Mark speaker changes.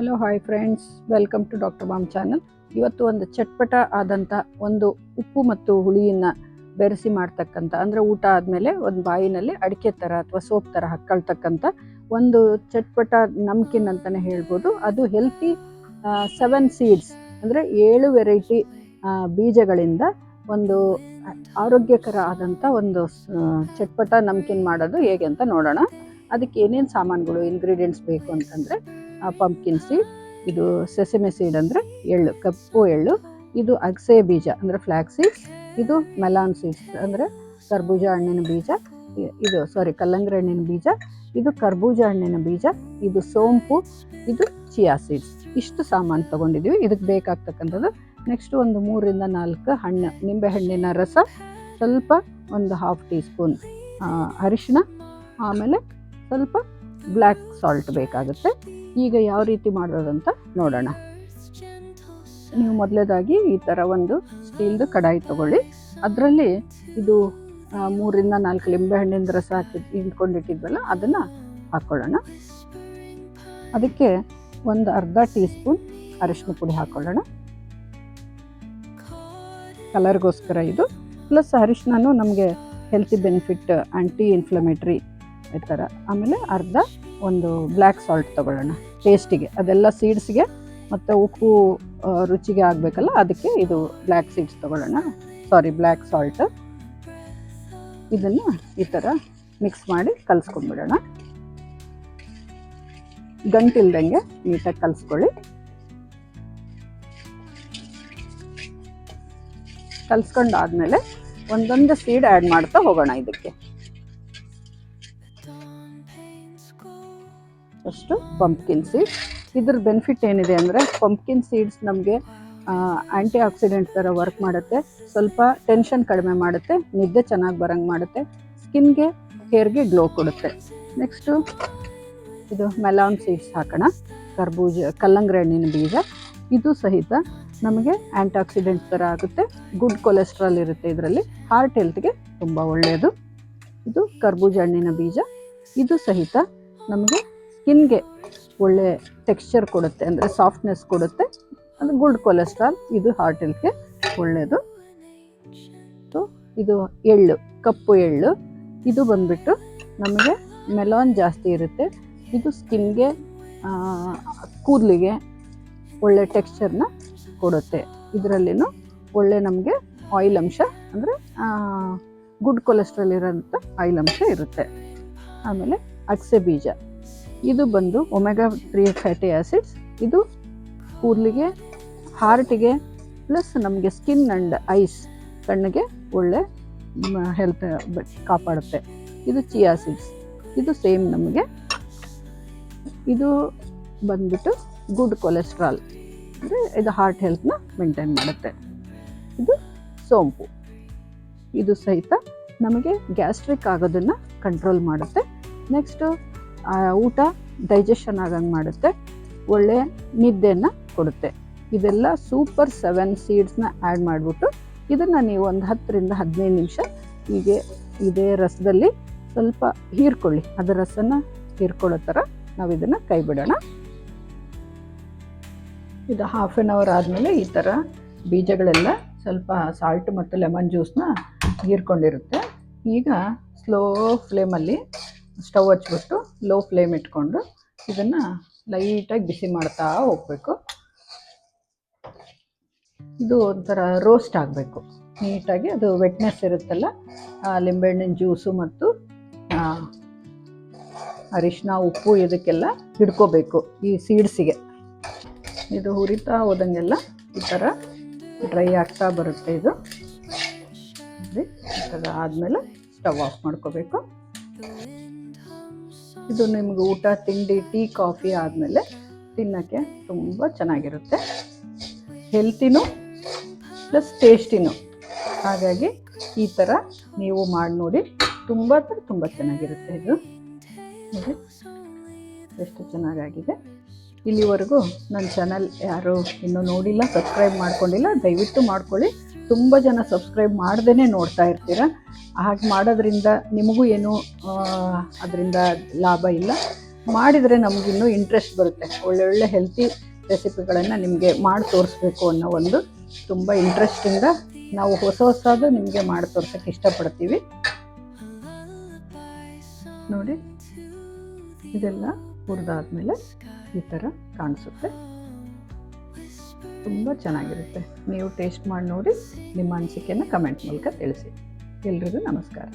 Speaker 1: Hello hi friends welcome to doctor balm channel ಇವತ್ತು ಒಂದು ಚಟ್ಪಟ ಆದಂಥ ಒಂದು ಉಪ್ಪು ಮತ್ತು ಹುಳಿಯನ್ನು ಬೆರೆಸಿ ಮಾಡ್ತಕ್ಕಂಥ ಅಂದರೆ ಊಟ ಆದಮೇಲೆ ಒಂದು ಬಾಯಿನಲ್ಲಿ ಅಡಿಕೆ ಥರ ಅಥವಾ ಸೋಪ್ ಥರ ಹಾಕ್ಕೊಳ್ತಕ್ಕಂಥ ಒಂದು ಚಟ್ಪಟ ನಮ್ಕಿನ್ ಅಂತಲೇ ಹೇಳ್ಬೋದು. ಅದು ಹೆಲ್ತಿ ಸೆವೆನ್ ಸೀಡ್ಸ್ ಅಂದರೆ ಏಳು ವೆರೈಟಿ ಬೀಜಗಳಿಂದ ಒಂದು ಆರೋಗ್ಯಕರ ಆದಂಥ ಒಂದು ಚಟ್ಪಟ ನಮ್ಕಿನ್ ಮಾಡೋದು ಹೇಗೆ ಅಂತ ನೋಡೋಣ. ಅದಕ್ಕೆ ಏನೇನು ಸಾಮಾನುಗಳು ಇಂಗ್ರೀಡಿಯೆಂಟ್ಸ್ ಬೇಕು ಅಂತಂದರೆ ಪಂಪ್ಕಿನ್ ಸೀಡ್ ಇದು ಸೆಸೆಮೆ ಸೀಡ್ ಅಂದರೆ ಎಳ್ಳು, ಕಪ್ಪು ಎಳ್ಳು, ಇದು ಅಗಸೆ ಬೀಜ ಅಂದರೆ ಫ್ಲ್ಯಾಕ್ ಸೀಡ್ಸ್ ಇದು ಮೆಲಾನ್ ಸೀಡ್ಸ್ ಅಂದರೆ ಕರ್ಬೂಜ ಹಣ್ಣಿನ ಬೀಜ ಇದು ಸಾರಿ ಕಲ್ಲಂಗಡಿ ಹಣ್ಣಿನ ಬೀಜ, ಇದು ಕರ್ಬೂಜ ಹಣ್ಣಿನ ಬೀಜ, ಇದು ಸೋಂಪು, ಇದು ಚಿಯಾ ಸೀಡ್ಸ್ ಇಷ್ಟು ಸಾಮಾನು ತೊಗೊಂಡಿದ್ದೀವಿ ಇದಕ್ಕೆ ಬೇಕಾಗ್ತಕ್ಕಂಥದ್ದು ನೆಕ್ಸ್ಟ್ ಒಂದು ಮೂರರಿಂದ ನಾಲ್ಕು ಹಣ್ಣು, ನಿಂಬೆ ಹಣ್ಣಿನ ರಸ, ಸ್ವಲ್ಪ ಒಂದು ಹಾಫ್ ಟೀ ಸ್ಪೂನ್ ಅರಿಶಿಣ, ಆಮೇಲೆ ಸ್ವಲ್ಪ ಬ್ಲ್ಯಾಕ್ ಸಾಲ್ಟ್ ಬೇಕಾಗುತ್ತೆ. ಈಗ ಯಾವ ರೀತಿ ಮಾಡೋದಂತ ನೋಡೋಣ. ನೀವು ಮೊದಲೇದಾಗಿ ಈ ಥರ ಒಂದು ಸ್ಟೀಲ್ದು ಕಡಾಯಿ ತಗೊಳ್ಳಿ. ಅದರಲ್ಲಿ ಇದು ಮೂರಿಂದ ನಾಲ್ಕು ಲಿಂಬೆ ಹಣ್ಣಿನ ರಸ ಹಾಕಿ ಇಟ್ಕೊಂಡಿಟ್ಟಿದ್ವಲ್ಲ ಅದನ್ನು ಹಾಕ್ಕೊಳ್ಳೋಣ ಅದಕ್ಕೆ ಒಂದು ಅರ್ಧ ಟೀ ಸ್ಪೂನ್ ಅರಿಶಿನ ಪುಡಿ ಹಾಕ್ಕೊಳ್ಳೋಣ ಕಲರ್ಗೋಸ್ಕರ ಇದು. ಪ್ಲಸ್ ಅರಿಶಿನೂ ನಮಗೆ ಹೆಲ್ತಿ ಬೆನಿಫಿಟ್ ಆ್ಯಂಟಿ ಇನ್ಫ್ಲಮೇಟ್ರಿ ಈ ಥರ ಆಮೇಲೆ ಅರ್ಧ ಒಂದು ಬ್ಲ್ಯಾಕ್ ಸಾಲ್ಟ್ ತೊಗೊಳ್ಳೋಣ. ಟೇಸ್ಟಿಗೆ ಅದೆಲ್ಲ ಸೀಡ್ಸ್ಗೆ ಮತ್ತು ಉಪ್ಪು ರುಚಿಗೆ ಆಗಬೇಕಲ್ಲ, ಅದಕ್ಕೆ ಇದು ಬ್ಲ್ಯಾಕ್ ಸೀಡ್ಸ್ ತೊಗೊಳ್ಳೋಣ. ಸಾರಿ ಬ್ಲ್ಯಾಕ್ ಸಾಲ್ಟ್ ಇದನ್ನು ಈ ಥರ ಮಿಕ್ಸ್ ಮಾಡಿ ಕಲಿಸ್ಕೊಂಡ್ಬಿಡೋಣ. ಗಂಟಿಲ್ದಂಗೆ ನೀಟಾಗಿ ಕಲಿಸ್ಕೊಳ್ಳಿ. ಕಲಿಸ್ಕೊಂಡಾದ್ಮೇಲೆ ಒಂದೊಂದು ಸೀಡ್ ಆ್ಯಡ್ ಮಾಡ್ತಾ ಹೋಗೋಣ ಇದಕ್ಕೆ. ಫಸ್ಟು ಪಂಪ್ಕಿನ್ ಸೀಡ್ಸ್ ಇದ್ರ ಬೆನಿಫಿಟ್ ಏನಿದೆ ಅಂದರೆ ಪಂಪ್ಕಿನ್ ಸೀಡ್ಸ್ ನಮಗೆ ಆ್ಯಂಟಿ ಆಕ್ಸಿಡೆಂಟ್ ಥರ ವರ್ಕ್ ಮಾಡುತ್ತೆ. ಸ್ವಲ್ಪ ಟೆನ್ಷನ್ ಕಡಿಮೆ ಮಾಡುತ್ತೆ, ನಿದ್ದೆ ಚೆನ್ನಾಗಿ ಬರಂಗೆ ಮಾಡುತ್ತೆ ಸ್ಕಿನ್ಗೆ ಹೇರ್ಗೆ ಗ್ಲೋ ಕೊಡುತ್ತೆ. ನೆಕ್ಸ್ಟು ಇದು ಮೆಲಾನ್ ಸೀಡ್ಸ್ ಹಾಕೋಣ. ಕರ್ಬೂಜ ಕಲ್ಲಂಗಡಿ ಹಣ್ಣಿನ ಬೀಜ. ಇದು ಸಹಿತ ನಮಗೆ ಆ್ಯಂಟಿ ಆಕ್ಸಿಡೆಂಟ್ ಥರ ಆಗುತ್ತೆ. ಗುಡ್ ಕೊಲೆಸ್ಟ್ರಾಲ್ ಇರುತ್ತೆ ಇದರಲ್ಲಿ. ಹಾರ್ಟ್ ಹೆಲ್ತ್ಗೆ ತುಂಬ ಒಳ್ಳೆಯದು ಇದು ಕರ್ಬೂಜ ಹಣ್ಣಿನ ಬೀಜ. ಇದು ಸಹಿತ ನಮಗೆ ಸ್ಕಿನ್ಗೆ ಒಳ್ಳೆ ಟೆಕ್ಸ್ಚರ್ ಕೊಡುತ್ತೆ ಅಂದರೆ ಸಾಫ್ಟ್ನೆಸ್ ಕೊಡುತ್ತೆ. ಅದು ಗುಡ್ ಕೊಲೆಸ್ಟ್ರಾಲ್, ಇದು ಹಾರ್ಟ್ ಹೆಲ್ತ್ಗೆ ಒಳ್ಳೆಯದು ಸೊ ಇದು ಎಳ್ಳು, ಕಪ್ಪು ಎಳ್ಳು, ಇದು ಬಂದುಬಿಟ್ಟು ನಮಗೆ ಮೆಲಾನ್ ಜಾಸ್ತಿ ಇರುತ್ತೆ. ಇದು ಸ್ಕಿನ್ಗೆ ಕೂದಲಿಗೆ ಒಳ್ಳೆ ಟೆಕ್ಸ್ಚರ್ನ ಕೊಡುತ್ತೆ. ಇದರಲ್ಲಿನೂ ಒಳ್ಳೆ ನಮಗೆ ಆಯಿಲ್ ಅಂಶ ಅಂದರೆ ಗುಡ್ ಕೊಲೆಸ್ಟ್ರಾಲ್ ಇರೋಂಥ ಆಯಿಲ್ ಅಂಶ ಇರುತ್ತೆ. ಆಮೇಲೆ ಅಗಸೆ ಬೀಜ. ಇದು ಬಂದು ಒಮೆಗಾ ತ್ರೀ ಫ್ಯಾಟಿ ಆ್ಯಸಿಡ್ಸ್ ಇದು ಕೂದಲಿಗೆ ಹಾರ್ಟಿಗೆ ಪ್ಲಸ್ ನಮಗೆ ಸ್ಕಿನ್ ಆ್ಯಂಡ್ ಐಸ್ ಕಣ್ಣಿಗೆ ಒಳ್ಳೆ ಹೆಲ್ತ್ ಕಾಪಾಡುತ್ತೆ. ಇದು ಚಿಯಾ ಸೀಡ್ಸ್ ಇದು ಸೇಮ್ ನಮಗೆ. ಇದು ಬಂದ್ಬಿಟ್ಟು ಗುಡ್ ಕೊಲೆಸ್ಟ್ರಾಲ್ ಅಂದರೆ ಇದು ಹಾರ್ಟ್ ಹೆಲ್ತ್ನ ಮೇಂಟೈನ್ ಮಾಡುತ್ತೆ. ಇದು ಸೋಂಪು. ಇದು ಸಹಿತ ನಮಗೆ ಗ್ಯಾಸ್ಟ್ರಿಕ್ ಆಗೋದನ್ನು ಕಂಟ್ರೋಲ್ ಮಾಡುತ್ತೆ. ನೆಕ್ಸ್ಟು ಊಟ ಡೈಜೆಷನ್ ಆಗಂಗೆ ಮಾಡುತ್ತೆ. ಒಳ್ಳೆ ನಿದ್ದೆಯನ್ನು ಕೊಡುತ್ತೆ. ಇದೆಲ್ಲ ಸೂಪರ್ ಸೆವೆನ್ ಸೀಡ್ಸ್ನ ಆ್ಯಡ್ ಮಾಡಿಬಿಟ್ಟು ಇದನ್ನು ನೀವು ಒಂದು ಹತ್ತರಿಂದ ಹದಿನೈದು ನಿಮಿಷ ಹೀಗೆ ಇದೇ ರಸದಲ್ಲಿ ಸ್ವಲ್ಪ ಹೀರ್ಕೊಳ್ಳಿ. ಅದರ ರಸನ ಹೀರ್ಕೊಳ್ಳೋ ಥರ ನಾವು ಇದನ್ನು ಕೈ ಬಿಡೋಣ ಇದು ಹಾಫ್ ಆ್ಯನ್ ಅವರ್ ಆದಮೇಲೆ ಈ ಥರ ಬೀಜಗಳೆಲ್ಲ ಸ್ವಲ್ಪ ಸಾಲ್ಟ್ ಮತ್ತು ಲೆಮನ್ ಜ್ಯೂಸ್ನ ಹೀರ್ಕೊಂಡಿರುತ್ತೆ. ಈಗ ಸ್ಲೋ ಫ್ಲೇಮಲ್ಲಿ ಸ್ಟವ್ ಹಚ್ಬಿಟ್ಟು ಲೋ ಫ್ಲೇಮ್ ಇಟ್ಕೊಂಡು ಇದನ್ನು ಲೈಟಾಗಿ ಬಿಸಿ ಮಾಡ್ತಾ ಹೋಗಬೇಕು. ಇದು ಒಂಥರ ರೋಸ್ಟ್ ಆಗಬೇಕು. ನೀಟಾಗಿ ಅದು ವೆಟ್ನೆಸ್ ಇರುತ್ತಲ್ಲ ಲಿಂಬೆಹಣ್ಣಿನ ಜ್ಯೂಸು ಮತ್ತು ಅರಿಶಿನ, ಉಪ್ಪು ಇದಕ್ಕೆಲ್ಲ ಹಿಡ್ಕೋಬೇಕು ಈ ಸೀಡ್ಸಿಗೆ ಇದು ಹುರಿತಾ ಹೋದಂಗೆಲ್ಲ ಈ ಥರ ಡ್ರೈ ಆಗ್ತಾ ಬರುತ್ತೆ ಇದು. ಆದಮೇಲೆ ಸ್ಟವ್ ಆಫ್ ಮಾಡ್ಕೋಬೇಕು. ಇದು ನಿಮ್ಗೆ ಊಟ, ತಿಂಡಿ, ಟೀ, ಕಾಫಿ ಆದಮೇಲೆ ತಿನ್ನೋಕ್ಕೆ ತುಂಬ ಚೆನ್ನಾಗಿರುತ್ತೆ. ಹೆಲ್ತಿನೂ ಪ್ಲಸ್ ಟೇಸ್ಟಿನೂ ಹಾಗಾಗಿ ಈ ಥರ ನೀವು ಮಾಡಿ ನೋಡಿ ತುಂಬ ತುಂಬ ಚೆನ್ನಾಗಿರುತ್ತೆ ಇದು. ನೋಡಿ, ಎಷ್ಟು ಚೆನ್ನಾಗಾಗಿದೆ. ಇಲ್ಲಿವರೆಗೂ ನನ್ನ ಚಾನಲ್ ಯಾರು ಇನ್ನೂ ನೋಡಿಲ್ಲ ಸಬ್ಸ್ಕ್ರೈಬ್ ಮಾಡ್ಕೊಂಡಿಲ್ಲ, ದಯವಿಟ್ಟು ಮಾಡ್ಕೊಳ್ಳಿ. ತುಂಬ ಜನ ಸಬ್ಸ್ಕ್ರೈಬ್ ಮಾಡ್ದೇ ನೋಡ್ತಾ ಇರ್ತೀರ. ಹಾಗೆ ಮಾಡೋದ್ರಿಂದ ನಿಮಗೂ ಏನು ಅದರಿಂದ ಲಾಭ ಇಲ್ಲ. ಮಾಡಿದರೆ ನಮಗಿನ್ನೂ ಇಂಟ್ರೆಸ್ಟ್ ಬರುತ್ತೆ. ಒಳ್ಳೊಳ್ಳೆ ಹೆಲ್ತಿ ರೆಸಿಪಿಗಳನ್ನು ನಿಮಗೆ ಮಾಡಿ ತೋರಿಸ್ಬೇಕು ಅನ್ನೋ ಒಂದು ತುಂಬ ಇಂಟ್ರೆಸ್ಟಿಂದ ನಾವು ಹೊಸ ಹೊಸದು ನಿಮಗೆ ಮಾಡಿ ತೋರ್ಸೋಕ್ಕೆ ಇಷ್ಟಪಡ್ತೀವಿ. ನೋಡಿ, ಇದೆಲ್ಲ ಹುರಿದಾದ್ಮೇಲೆ ಈ ಥರ ಕಾಣಿಸುತ್ತೆ. ತುಂಬ ಚೆನ್ನಾಗಿರುತ್ತೆ. ನೀವು ಟೇಸ್ಟ್ ಮಾಡಿ ನೋಡಿ ನಿಮ್ಮ ಅನಿಸಿಕೆಯನ್ನು ಕಮೆಂಟ್ ಮೂಲಕ ತಿಳಿಸಿ. ಎಲ್ರಿಗೂ ನಮಸ್ಕಾರ.